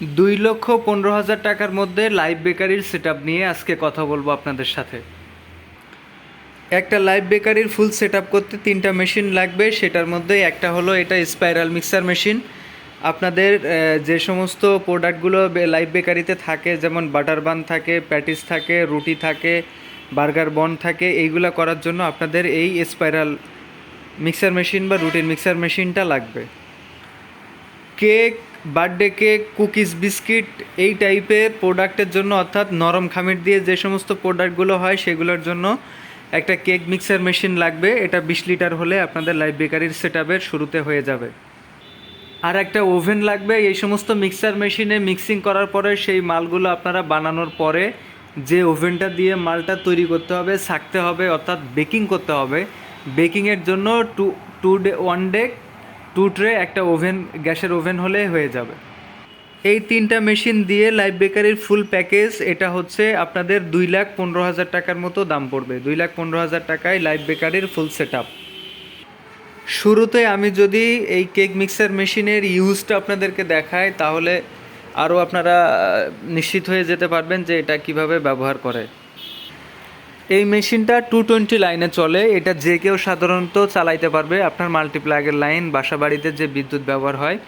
দুই লক্ষ পনেরো হাজার টাকার মধ্যে লাইভ বেকারির সেট নিয়ে আজকে কথা বলব আপনাদের সাথে। একটা লাইভ বেকারির ফুল সেট করতে তিনটা মেশিন লাগবে, সেটার মধ্যে একটা হলো এটা স্পাইরাল মিক্সার মেশিন আপনাদের যে সমস্ত প্রোডাক্টগুলো লাইভ বেকারিতে থাকে, যেমন বাটার বান থাকে প্যাটিস থাকে, রুটি থাকে বার্গার বন থাকে, এইগুলা করার জন্য আপনাদের এই স্পাইরাল মিক্সার মেশিন বা রুটির মিক্সার মেশিনটা লাগবে। Cake birthday cake, cookies biscuit, এই টাইপের প্রোডাক্টের জন্য অর্থাৎ নরম খামির দিয়ে যে সমস্ত প্রোডাক্টগুলো হয় সেগুলোর জন্য একটা কেক মিক্সার মেশিন লাগবে। এটা বিশ লিটার হলে আপনাদের লাইভ বেকারির সেট শুরুতে হয়ে যাবে। আর একটা ওভেন লাগবে। এই সমস্ত মিক্সার মেশিনে মিক্সিং করার পরে সেই মালগুলো আপনারা বানানোর পরে যে ওভেনটা দিয়ে মালটা তৈরি করতে হবে, ছাকতে হবে, অর্থাৎ বেকিং করতে হবে, বেকিংয়ের জন্য two two day, one day two tray একটা ওভেন, গ্যাসের ওভেন হলে হয়ে যাবে। এই তিনটা মেশিন দিয়ে লাইভ বেকারির ফুল প্যাকেজ, এটা হচ্ছে আপনাদের দুই লাখ পনেরো হাজার টাকার মতো দাম পড়বে। দুই লাখ পনেরো হাজার টাকায় লাইভ বেকারির ফুল সেট আপ শুরুতে আমি যদি এই কেক মিক্সার মেশিনের ইউজটা আপনাদেরকে দেখাই, তাহলে আরও আপনারা নিশ্চিত হয়ে যেতে পারবেন যে এটা কীভাবে ব্যবহার করে। এই মেশিনটা টু টোয়েন্টি লাইনে চলে। এটা যে কেউ সাধারণত চালাইতে পারবে। আপনার মাল্টিপ্লাগের লাইন বাসা বাড়িতে যে বিদ্যুৎ ব্যবহার হয়,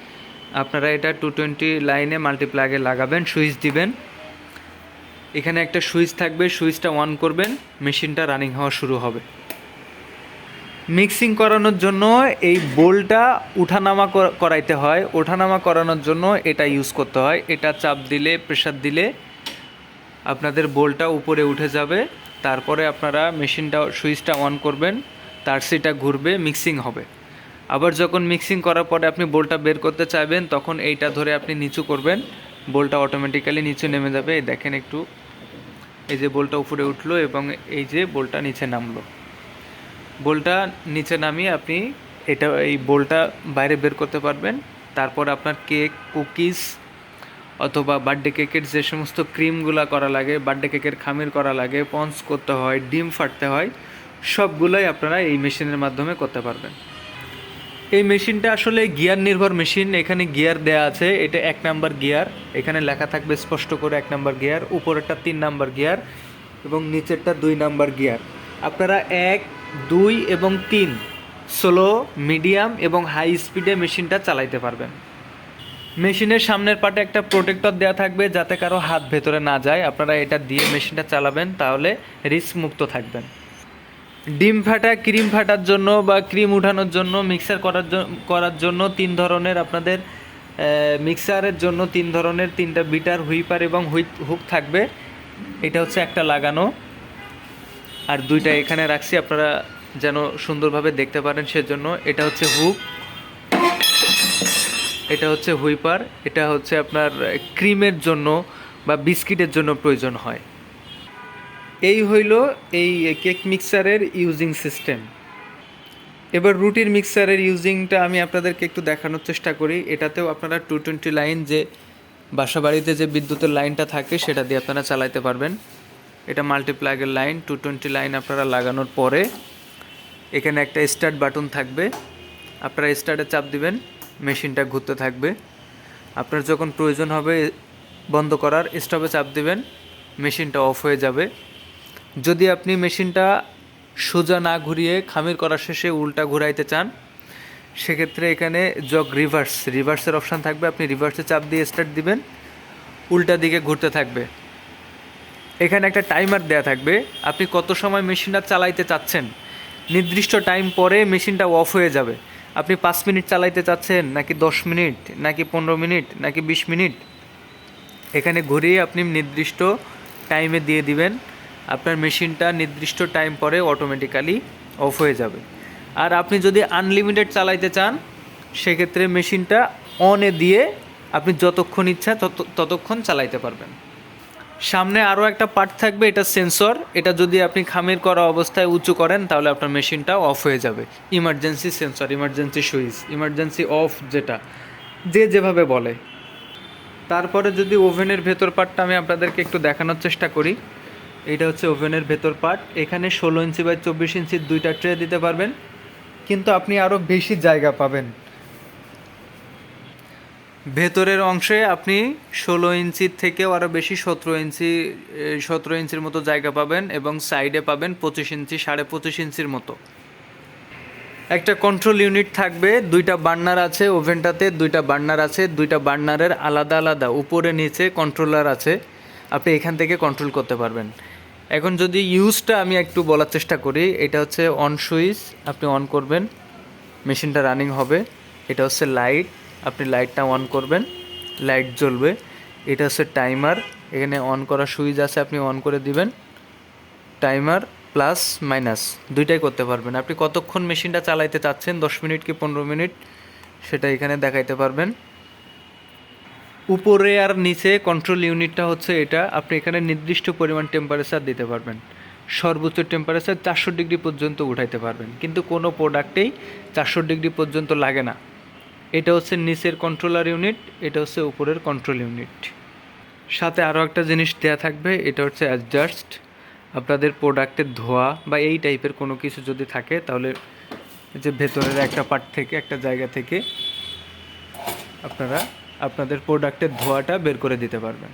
আপনারা এটা টু টোয়েন্টি লাইনে মাল্টিপ্লাগে লাগাবেন, সুইচ দিবেন। এখানে একটা সুইচ থাকবে, সুইচটা অন করবেন। মেশিনটা রানিং হওয়া শুরু হবে। মিক্সিং করানোর জন্য এই বোলটা উঠানামা কর- করাইতে হয়। ওঠানামা করানোর জন্য এটা ইউজ করতে হয়। এটা চাপ দিলে প্রেসার দিলে আপনাদের বোলটা উপরে উঠে যাবে। তারপরে আপনারা মেশিনটা, সুইচটা অন করবেন, তার সেটা ঘুরবে মিক্সিং হবে। আবার যখন মিক্সিং করার পরে আপনি বোলটা বের করতে চাইবেন, তখন এইটা ধরে আপনি নিচু করবেন। বোলটা অটোমেটিক্যালি নিচু নেমে যাবে। দেখেন একটু, এই যে বোলটা উপরে উঠল এবং এই যে বোলটা নিচে নামলো। বোলটা নিচে নামিয়ে আপনি এটা, এই বোলটা বাইরে বের করতে পারবেন। তারপর আপনার কেক কুকিজ অথবা বার্থডে কেকের যে সমস্ত ক্রিমগুলো করা লাগে বার্থডে কেকের খামির করা লাগে পঞ্চ করতে হয়, ডিম ফাটতে হয়, সবগুলোই আপনারা এই মেশিনের মাধ্যমে করতে পারবেন। এই মেশিনটা আসলে গিয়ার নির্ভর মেশিন, এখানে গিয়ার দেয়া আছে, এটা এক নাম্বার গিয়ার এখানে লেখা থাকবে স্পষ্ট করে এক নাম্বার গিয়ার উপরেরটা তিন নাম্বার গিয়ার এবং নিচেরটা দুই নাম্বার গিয়ার আপনারা এক, দুই এবং তিন স্লো মিডিয়াম এবং হাই স্পিডে মেশিনটা চালাইতে পারবেন। মেশিনের সামনের পাটে একটা প্রোটেক্টর দেওয়া থাকবে যাতে কারও হাত ভেতরে না যায়। আপনারা এটা দিয়ে মেশিনটা চালাবেন, তাহলে রিস্ক মুক্ত থাকবেন। ডিম ফাটা, ক্রিম ফাটার জন্য বা ক্রিম উঠানোর জন্য মিক্সার করার করার জন্য তিন ধরনের আপনাদের মিক্সারের জন্য তিন ধরনের তিনটা বিটার হুইপার এবং হুইপ হুক থাকবে। এটা হচ্ছে একটা লাগানো। আর দুইটা এখানে রাখছি, আপনারা যেন সুন্দরভাবে দেখতে পারেন সেজন্য। এটা হচ্ছে হুক এটা হচ্ছে হুইপার, এটা হচ্ছে আপনার ক্রিমের জন্য বা বিস্কিটের জন্য প্রয়োজন হয়। এই হইল এই কেক মিক্সারের ইউজিং সিস্টেম। এবার রুটির মিক্সারের ইউজিংটা আমি আপনাদেরকে একটু দেখানোর চেষ্টা করি। এটাতেও আপনারা টু টোয়েন্টি লাইন যে বাসা বাড়িতে যে বিদ্যুতের লাইনটা থাকে, সেটা দিয়ে আপনারা চালাইতে পারবেন। এটা মাল্টিপ্লাগের লাইন টু টোয়েন্টি লাইন আপনারা লাগানোর পরে এখানে একটা স্টার্ট বাটন থাকবে। আপনারা স্টার্টে চাপ দিবেন। মেশিনটা ঘুরতে থাকবে। আপনার যখন প্রয়োজন হবে বন্ধ করার স্টপে চাপ দিবেন, মেশিনটা অফ হয়ে যাবে। যদি আপনি মেশিনটা সোজা না ঘুরিয়ে খামির করার শেষে উল্টা ঘুরাইতে চান, সেক্ষেত্রে এখানে জগ রিভার্স রিভার্সের অপশান থাকবে। আপনি রিভার্সে চাপ দিয়ে স্টার্ট দিবেন, উল্টা দিকে ঘুরতে থাকবে। এখানে একটা টাইমার দেয়া থাকবে। আপনি কত সময় মেশিনটা চালাইতে চাচ্ছেন, নির্দিষ্ট টাইম পরে মেশিনটা অফ হয়ে যাবে। আপনি পাঁচ মিনিট চালাইতে চাচ্ছেন, নাকি দশ মিনিট, নাকি পনেরো মিনিট, নাকি বিশ মিনিট? এখানে ঘুরিয়ে আপনি নির্দিষ্ট টাইমে দিয়ে দিবেন। আপনার মেশিনটা নির্দিষ্ট টাইম পরে অটোমেটিক্যালি অফ হয়ে যাবে। আর আপনি যদি আনলিমিটেড চালাইতে চান, সেক্ষেত্রে মেশিনটা অনে দিয়ে আপনি যতক্ষণ ইচ্ছা তত, ততক্ষণ চালাইতে পারবেন। সামনে আরও একটা পার্ট থাকবে, এটা সেন্সর এটা যদি আপনি খামির করা অবস্থায় উঁচু করেন, তাহলে আপনার মেশিনটা অফ হয়ে যাবে। Emergency sensor emergency switch emergency off যেটা, যে যেভাবে বলে। তারপরে যদি ওভেনের ভেতর পার্টটা আমি আপনাদেরকে একটু দেখানোর চেষ্টা করি, এটা হচ্ছে ওভেনের ভেতর পার্ট এখানে ষোলো ইঞ্চি বাই চব্বিশ ইঞ্চির দুইটা ট্রে দিতে পারবেন, কিন্তু আপনি আরও বেশি জায়গা পাবেন। ভেতরের অংশে আপনি ষোলো ইঞ্চির থেকেও আরও বেশি সতেরো ইঞ্চি সতেরো ইঞ্চির মতো জায়গা পাবেন এবং সাইডে পাবেন পঁচিশ ইঞ্চি, সাড়ে পঁচিশ ইঞ্চির মতো। একটা কন্ট্রোল ইউনিট থাকবে, দুইটা বার্নার আছে ওভেনটাতে, দুইটা বার্নার আছে, দুইটা বার্নারের আলাদা আলাদা, উপরে নিচে কন্ট্রোলার আছে, আপনি এখান থেকে কন্ট্রোল করতে পারবেন। এখন যদি ইউজটা আমি একটু বলার চেষ্টা করি, এটা হচ্ছে অন সুইচ আপনি অন করবেন মেশিনটা রানিং হবে, এটা হচ্ছে লাইট আপনি লাইটটা অন করবেন, লাইট জ্বলবে, এটা হচ্ছে টাইমার এখানে অন করা সুইচ আছে, আপনি অন করে দিবেন টাইমার প্লাস মাইনাস দুইটাই করতে পারবেন। আপনি কতক্ষণ মেশিনটা চালাইতে চাচ্ছেন, দশ মিনিট কি পনেরো মিনিট, সেটা এখানে দেখাইতে পারবেন। উপরে আর নিচে কন্ট্রোল ইউনিটটা হচ্ছে এটা, আপনি এখানে নির্দিষ্ট পরিমাণ টেম্পারেচার দিতে পারবেন। সর্বোচ্চ টেম্পারেচার চারশো ডিগ্রি পর্যন্ত উঠাইতে পারবেন। কিন্তু কোনো প্রোডাক্টেই চারশো ডিগ্রি পর্যন্ত লাগে না। এটা হচ্ছে নিচের কন্ট্রোলার ইউনিট এটা হচ্ছে উপরের কন্ট্রোল ইউনিট সাথে আরও একটা জিনিস দেওয়া থাকবে, এটা হচ্ছে অ্যাডজাস্ট আপনাদের প্রোডাক্টের ধোয়া বা এই টাইপের কোনো কিছু যদি থাকে, তাহলে যে ভেতরের একটা পার্ট থেকে একটা জায়গা থেকে আপনারা আপনাদের প্রোডাক্টের ধোয়াটা বের করে দিতে পারবেন।